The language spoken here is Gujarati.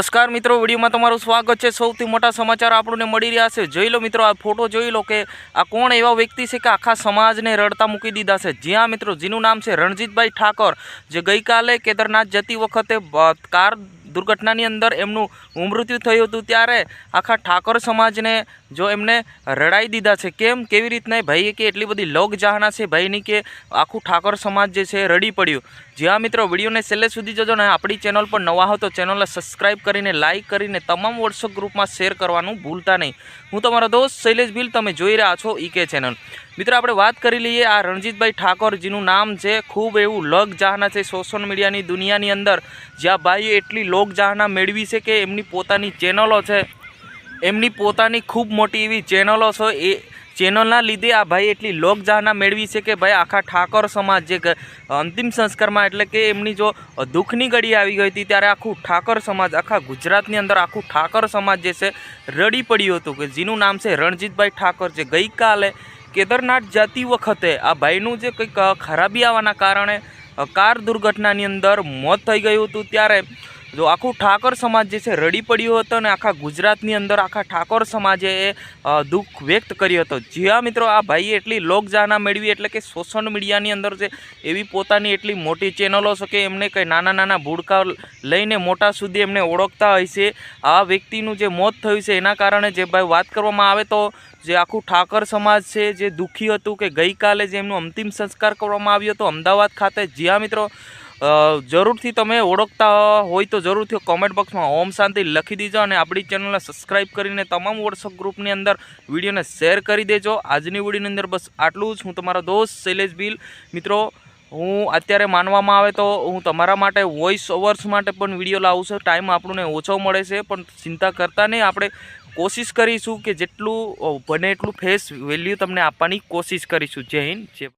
નમસ્કાર મિત્રો, વિડીયોમાં તમારું સ્વાગત છે. સૌથી મોટા સમાચાર આપણને મળી રહ્યા છે. જોઈ લો મિત્રો, આ ફોટો જોઈ લો કે આ કોણ એવા વ્યક્તિ છે કે આખા સમાજને રડતા મૂકી દીધા છે. જ્યાં મિત્રો, જેનું નામ છે રણજીતભાઈ ઠાકોર, જે ગઈકાલે કેદારનાથ જતી વખતે કાર દુર્ઘટનાની અંદર એમનું મૃત્યુ થયું હતું ત્યારે આખા ઠાકોર સમાજને જો એમને રડાઈ દીધા છે, કેમ, કેવી રીતના ભાઈએ કે એટલી બધી લોક જાહના છે ભાઈની કે આખું ઠાકોર સમાજ જે છે રડી પડ્યું. જ્યાં મિત્રો, વિડીયોને છેલ્લે સુધી જોજો ને આપણી ચેનલ પર નવા હો તો ચેનલને સબસ્ક્રાઈબ કરીને, લાઇક કરીને, તમામ વોટ્સઅપ ગ્રુપમાં શેર કરવાનું ભૂલતા નહીં. હું તમારો દોસ્ત શૈલેષ ભીલ, તમે જોઈ રહ્યા છો ઈકે ચેનલ. મિત્રો, આપણે વાત કરી લઈએ આ રણજીતભાઈ ઠાકોરજીનું નામ છે, ખૂબ એવું લગ જાહના છે સોશિયલ મીડિયાની દુનિયાની અંદર. જ્યાં ભાઈએ એટલી લોક ચાહના મેળવી છે કે એમની પોતાની ચેનલો છે? એમની પોતાની ખૂબ મોટી એવી ચેનલો છે. એ ચેનલના લીધે આ ભાઈ એટલી લોક જાહના મેળવી છે કે ભાઈ આખા ઠાકોર સમાજ જે અંતિમ સંસ્કારમાં એટલે કે એમની જો દુઃખની ઘડી આવી ગઈ હતી ત્યારે આખું ઠાકોર સમાજ, આખા ગુજરાતની અંદર આખું ઠાકોર સમાજ જે છે રડી પડ્યું હતું કે જેનું નામ છે રણજીતભાઈ ઠાકોર જે ગઈકાલે કેદારનાથ જતી વખતે આ ભાઈનું જે કંઈક ખરાબી આવવાના કારણે કાર દુર્ઘટનાની અંદર મોત થઈ ગયું હતું ત્યારે જો આખું ઠાકોર સમાજ જે છે રડી પડ્યો હતો અને આખા ગુજરાતની અંદર આખા ઠાકોર સમાજે એ દુઃખ વ્યક્ત કર્યો હતો. જ્યાં મિત્રો, આ ભાઈએ એટલી લોકજાના મેળવી એટલે કે સોશિયલ મીડિયાની અંદર જે એવી પોતાની એટલી મોટી ચેનલો છે કે એમને કંઈ નાના નાના ભૂડકા લઈને મોટા સુધી એમને ઓળખતા હોય છે. આ વ્યક્તિનું જે મોત થયું છે એના કારણે જે ભાઈ વાત કરવામાં આવે તો જે આખું ઠાકર સમાજ છે જે દુઃખી હતું કે ગઈકાલે જે એમનું અંતિમ સંસ્કાર કરવામાં આવ્યો હતો અમદાવાદ ખાતે. જ્યાં મિત્રો જરૂરથી તમે ઓળખતા હોય તો જરૂરથી કોમેન્ટ બોક્સમાં ઓમ શાંતિ લખી દેજો અને આપણી ચેનલને સબસ્ક્રાઈબ કરીને તમામ વોટ્સઅપ ગ્રુપની અંદર વિડીયોને શેર કરી દેજો. આજની વિડીયોની અંદર બસ આટલું જ. હું તમારો દોસ્ત શૈલેષ બિલ મિત્રો, હું અત્યારે માનવામાં આવે તો હું તમારા માટે વોઇસ ઓવર્સ માટે પણ વીડિયો લાવું છું. ટાઈમ આપણને ઓછો મળે છે, પણ ચિંતા કરતા નહીં. આપણે કોશિશ કરીશું કે જેટલું બને એટલું ફેસ વેલ્યુ તમને આપવાની કોશિશ કરીશું. જય હિન્દ, જય